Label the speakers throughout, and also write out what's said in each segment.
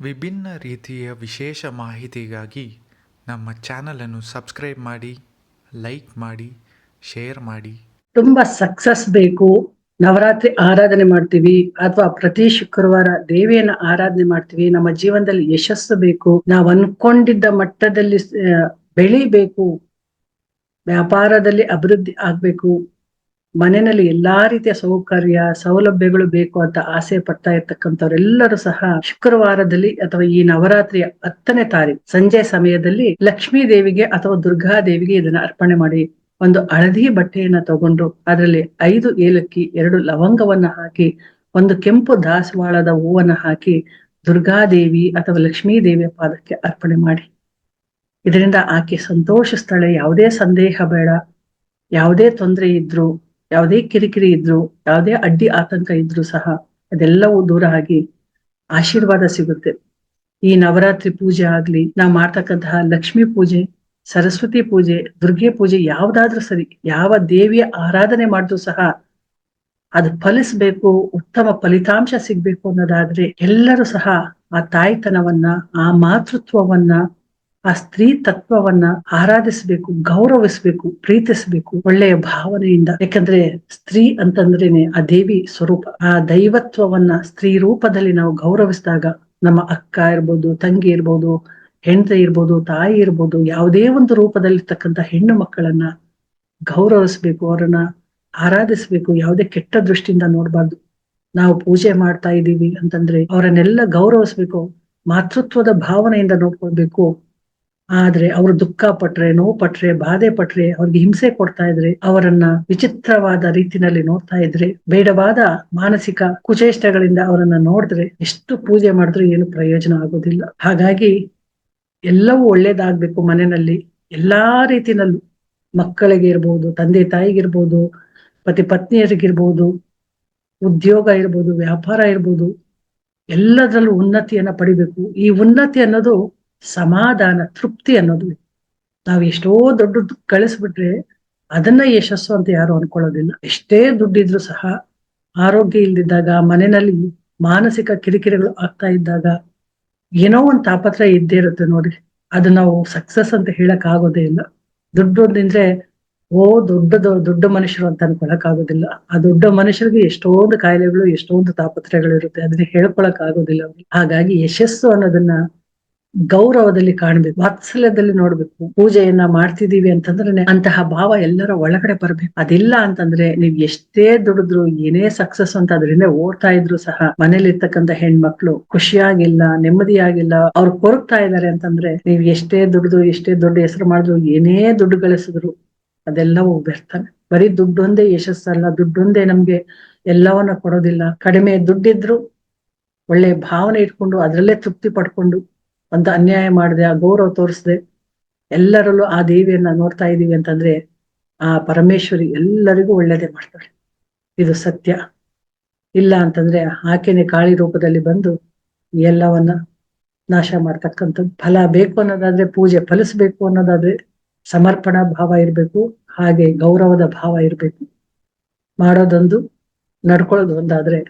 Speaker 1: ವಿಭಿನ್ನ ರೀತಿಯ ವಿಶೇಷ ಮಾಹಿತಿಗಾಗಿ ನಮ್ಮ ಚಾನಲನ್ನು ಸಬ್ಸ್ಕ್ರೈಬ್ ಮಾಡಿ, ಲೈಕ್ ಮಾಡಿ, ಶೇರ್ ಮಾಡಿ.
Speaker 2: ತುಂಬಾ ಸಕ್ಸಸ್ ಬೇಕು. ನವರಾತ್ರಿ ಆರಾಧನೆ ಮಾಡ್ತೀವಿ. ಅಥವಾ ಪ್ರತಿ ಶುಕ್ರವಾರ ದೇವಿಯನ್ನ ಆರಾಧನೆ ಮಾಡ್ತೀವಿ. ನಮ್ಮ ಜೀವನದಲ್ಲಿ ಯಶಸ್ಸು ಬೇಕು. ನಾವು ಅನ್ಕೊಂಡಿದ್ದ ಮಟ್ಟದಲ್ಲಿ ಬೆಳಿಬೇಕು. ವ್ಯಾಪಾರದಲ್ಲಿ ಅಭಿವೃದ್ಧಿ ಆಗ್ಬೇಕು. ಮನೆಯಲ್ಲಿ ಎಲ್ಲಾ ರೀತಿಯ ಸೌಕರ್ಯ, ಸೌಲಭ್ಯಗಳು ಬೇಕು ಅಂತ ಆಸೆ ಪಡ್ತಾ ಇರ್ತಕ್ಕಂಥವ್ರೆಲ್ಲರೂ ಸಹ ಶುಕ್ರವಾರದಲ್ಲಿ ಅಥವಾ ಈ ನವರಾತ್ರಿಯ ಹತ್ತನೇ ತಾರೀಕು ಸಂಜೆ ಸಮಯದಲ್ಲಿ ಲಕ್ಷ್ಮೀ ದೇವಿಗೆ ಅಥವಾ ದುರ್ಗಾ ದೇವಿಗೆ ಇದನ್ನ ಅರ್ಪಣೆ ಮಾಡಿ ಒಂದು ಹಳದಿ ಬಟ್ಟೆಯನ್ನ ತಗೊಂಡು ಅದರಲ್ಲಿ ಐದು ಏಲಕ್ಕಿ, ಎರಡು ಲವಂಗವನ್ನ ಹಾಕಿ, ಒಂದು ಕೆಂಪು ದಾಸವಾಳದ ಹೂವನ್ನ ಹಾಕಿ ದುರ್ಗಾದೇವಿ ಅಥವಾ ಲಕ್ಷ್ಮೀ ದೇವಿಯ ಪಾದಕ್ಕೆ ಅರ್ಪಣೆ ಮಾಡಿ. ಇದರಿಂದ ಆಕೆ ಸಂತೋಷಿಸ್ತಾಳೆ, ಯಾವುದೇ ಸಂದೇಹ ಬೇಡ, ಯಾವುದೇ ತೊಂದರೆ ಇದ್ರು ಯಾವುದೇ ಕಿರಿಕಿರಿ ಇದ್ರು, ಯಾವುದೇ ಅಡ್ಡಿ ಆತಂಕ ಇದ್ರು ಸಹ ಅದೆಲ್ಲವೂ ದೂರ ಆಗಿ ಆಶೀರ್ವಾದ ಸಿಗುತ್ತೆ. ಈ ನವರಾತ್ರಿ ಪೂಜೆ ಆಗ್ಲಿ, ನಾವು ಮಾಡ್ತಕ್ಕಂತಹ ಲಕ್ಷ್ಮಿ ಪೂಜೆ, ಸರಸ್ವತಿ ಪೂಜೆ, ದುರ್ಗೆ ಪೂಜೆ ಯಾವ್ದಾದ್ರೂ ಸರಿ, ಯಾವ ದೇವಿಯ ಆರಾಧನೆ ಮಾಡಿದ್ರು ಸಹ ಅದು ಫಲಿಸ್ಬೇಕು, ಉತ್ತಮ ಫಲಿತಾಂಶ ಸಿಗ್ಬೇಕು ಅನ್ನೋದಾದ್ರೆ ಎಲ್ಲರೂ ಸಹ ಆ ತಾಯ್ತನವನ್ನ, ಆ ಮಾತೃತ್ವವನ್ನ ಆ ಸ್ತ್ರೀ ತತ್ವವನ್ನ ಆರಾಧಿಸಬೇಕು, ಗೌರವಿಸಬೇಕು, ಪ್ರೀತಿಸಬೇಕು ಒಳ್ಳೆಯ ಭಾವನೆಯಿಂದ. ಯಾಕಂದ್ರೆ ಸ್ತ್ರೀ ಅಂತಂದ್ರೇನೆ ಆ ದೇವಿ ಸ್ವರೂಪ. ಆ ದೈವತ್ವವನ್ನ ಸ್ತ್ರೀ ರೂಪದಲ್ಲಿ ನಾವು ಗೌರವಿಸಿದಾಗ ನಮ್ಮ ಅಕ್ಕ ಇರ್ಬೋದು, ತಂಗಿ ಇರ್ಬೋದು, ಹೆಂಡತಿ ಇರ್ಬೋದು, ತಾಯಿ ಇರ್ಬೋದು, ಯಾವುದೇ ಒಂದು ರೂಪದಲ್ಲಿರ್ತಕ್ಕಂಥ ಹೆಣ್ಣು ಮಕ್ಕಳನ್ನ ಗೌರವಿಸ್ಬೇಕು, ಅವರನ್ನ ಆರಾಧಿಸ್ಬೇಕು, ಯಾವುದೇ ಕೆಟ್ಟ ದೃಷ್ಟಿಯಿಂದ ನೋಡ್ಬಾರ್ದು. ನಾವು ಪೂಜೆ ಮಾಡ್ತಾ ಇದ್ದೀವಿ ಅಂತಂದ್ರೆ ಅವರನ್ನೆಲ್ಲ ಗೌರವಿಸ್ಬೇಕು, ಮಾತೃತ್ವದ ಭಾವನೆಯಿಂದ ನೋಡ್ಕೊಳ್ಬೇಕು. ಆದ್ರೆ ಅವರು ದುಃಖ ಪಟ್ರೆ, ನೋವು ಪಟ್ರೆ, ಬಾಧೆ ಪಟ್ರೆ, ಅವ್ರಿಗೆ ಹಿಂಸೆ ಕೊಡ್ತಾ ಇದ್ರೆ, ಅವರನ್ನ ವಿಚಿತ್ರವಾದ ರೀತಿನಲ್ಲಿ ನೋಡ್ತಾ ಇದ್ರೆ, ಬೇಡವಾದ ಮಾನಸಿಕ ಕುಚೇಷ್ಟಗಳಿಂದ ಅವರನ್ನ ನೋಡಿದ್ರೆ ಎಷ್ಟು ಪೂಜೆ ಮಾಡಿದ್ರು ಏನು ಪ್ರಯೋಜನ ಆಗೋದಿಲ್ಲ. ಹಾಗಾಗಿ ಎಲ್ಲವೂ ಒಳ್ಳೇದಾಗ್ಬೇಕು ಮನೆಯಲ್ಲಿ. ಎಲ್ಲಾ ರೀತಿನಲ್ಲೂ ಮಕ್ಕಳಿಗೆ ಇರ್ಬೋದು, ತಂದೆ ತಾಯಿಗಿರ್ಬೋದು ಪತಿ ಪತ್ನಿಯರಿಗಿರ್ಬೋದು ಉದ್ಯೋಗ ಇರ್ಬೋದು, ವ್ಯಾಪಾರ ಇರ್ಬೋದು, ಎಲ್ಲದರಲ್ಲೂ ಉನ್ನತಿಯನ್ನ ಪಡಿಬೇಕು. ಈ ಉನ್ನತಿ ಅನ್ನೋದು ಸಮಾಧಾನ, ತೃಪ್ತಿ ಅನ್ನೋದು. ನಾವು ಎಷ್ಟೋ ದೊಡ್ಡ ಕಳಿಸ್ಬಿಟ್ರೆ ಅದನ್ನ ಯಶಸ್ಸು ಅಂತ ಯಾರು ಅನ್ಕೊಳ್ಳೋದಿಲ್ಲ. ಎಷ್ಟೇ ದುಡ್ಡಿದ್ರು ಸಹ ಆರೋಗ್ಯ ಇಲ್ದಿದ್ದಾಗ, ಮನೆಯಲ್ಲಿ ಮಾನಸಿಕ ಕಿರಿಕಿರಿಗಳು ಆಗ್ತಾ ಇದ್ದಾಗ ಏನೋ ಒಂದು ತಾಪತ್ರ ಇದ್ದೇ ಇರುತ್ತೆ ನೋಡಿ. ಅದು ನಾವು ಸಕ್ಸಸ್ ಅಂತ ಹೇಳಕ್ ಆಗೋದೇ ಇಲ್ಲ. ದುಡ್ಡು ಅಂದ್ರೆ ಓ ದೊಡ್ಡದು ದೊಡ್ಡ ಮನುಷ್ಯರು ಅಂತ ಅನ್ಕೊಳಕ್ ಆಗೋದಿಲ್ಲ ಆ ದೊಡ್ಡ ಮನುಷ್ಯರಿಗೆ ಎಷ್ಟೊಂದು ಕಾಯಿಲೆಗಳು, ಎಷ್ಟೊಂದು ತಾಪತ್ರಗಳು ಇರುತ್ತೆ. ಅದನ್ನ ಹೇಳ್ಕೊಳಕ್ ಆಗೋದಿಲ್ಲ ಹಾಗಾಗಿ ಯಶಸ್ಸು ಅನ್ನೋದನ್ನ ಗೌರವದಲ್ಲಿ ಕಾಣ್ಬೇಕು, ವಾತ್ಸಲ್ಯದಲ್ಲಿ ನೋಡ್ಬೇಕು, ಪೂಜೆಯನ್ನ ಮಾಡ್ತಿದೀವಿ ಅಂತಂದ್ರೆ ಅಂತಹ ಭಾವ ಎಲ್ಲರ ಒಳಗಡೆ ಬರ್ಬೇಕು. ಅದಿಲ್ಲ ಅಂತಂದ್ರೆ ನೀವ್ ಎಷ್ಟೇ ದುಡಿದ್ರು, ಏನೇ ಸಕ್ಸಸ್ ಅಂತ ಅದರಿಂದ ಓಡ್ತಾ ಇದ್ರು ಸಹ ಮನೇಲಿ ಇರ್ತಕ್ಕಂಥ ಹೆಣ್ಮಕ್ಳು ಖುಷಿಯಾಗಿಲ್ಲ, ನೆಮ್ಮದಿಯಾಗಿಲ್ಲ, ಅವ್ರು ಕೊರಗ್ತಾ ಇದಾರೆ ಅಂತಂದ್ರೆ ನೀವ್ ಎಷ್ಟೇ ದುಡ್ದು, ಎಷ್ಟೇ ದೊಡ್ಡ ಹೆಸರು ಮಾಡಿದ್ರು, ಏನೇ ದುಡ್ಡು ಗಳಿಸಿದ್ರು ಅದೆಲ್ಲವೂ ವ್ಯರ್ಥನೆ. ಬರೀ ದುಡ್ಡೊಂದೇ ಯಶಸ್ಸಲ್ಲ, ದುಡ್ಡೊಂದೇ ನಮ್ಗೆ ಎಲ್ಲವನ್ನ ಕೊಡೋದಿಲ್ಲ. ಕಡಿಮೆ ದುಡ್ಡಿದ್ರು ಒಳ್ಳೆ ಭಾವನೆ ಇಟ್ಕೊಂಡು ಅದರಲ್ಲೇ ತೃಪ್ತಿ ಪಡ್ಕೊಂಡು ಒಂದು ಅನ್ಯಾಯ ಮಾಡದೆ, ಆ ಗೌರವ ತೋರಿಸದೆ, ಎಲ್ಲರಲ್ಲೂ ಆ ದೇವಿಯನ್ನ ನೋಡ್ತಾ ಇದೀವಿ ಅಂತಂದ್ರೆ ಆ ಪರಮೇಶ್ವರಿ ಎಲ್ಲರಿಗೂ ಒಳ್ಳೇದೇ ಮಾಡ್ತಾಳೆ. ಇದು ಸತ್ಯ. ಇಲ್ಲ ಅಂತಂದ್ರೆ ಆಕೆನೆ ಕಾಳಿ ರೂಪದಲ್ಲಿ ಬಂದು ಎಲ್ಲವನ್ನ ನಾಶ ಮಾಡ್ತಕ್ಕಂಥದ್ದು. ಫಲ ಬೇಕು ಅನ್ನೋದಾದ್ರೆ ಪೂಜೆ ಫಲಿಸ್ಬೇಕು ಅನ್ನೋದಾದ್ರೆ ಸಮರ್ಪಣಾ ಭಾವ ಇರ್ಬೇಕು, ಹಾಗೆ ಗೌರವದ ಭಾವ ಇರ್ಬೇಕು. ಮಾಡೋದೊಂದು ನಡ್ಕೊಳ್ಳೋದು ಒಂದಾದ್ರೆ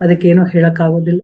Speaker 2: ಅದಕ್ಕೇನು ಹೇಳಕ್ಕಾಗೋದಿಲ್ಲ.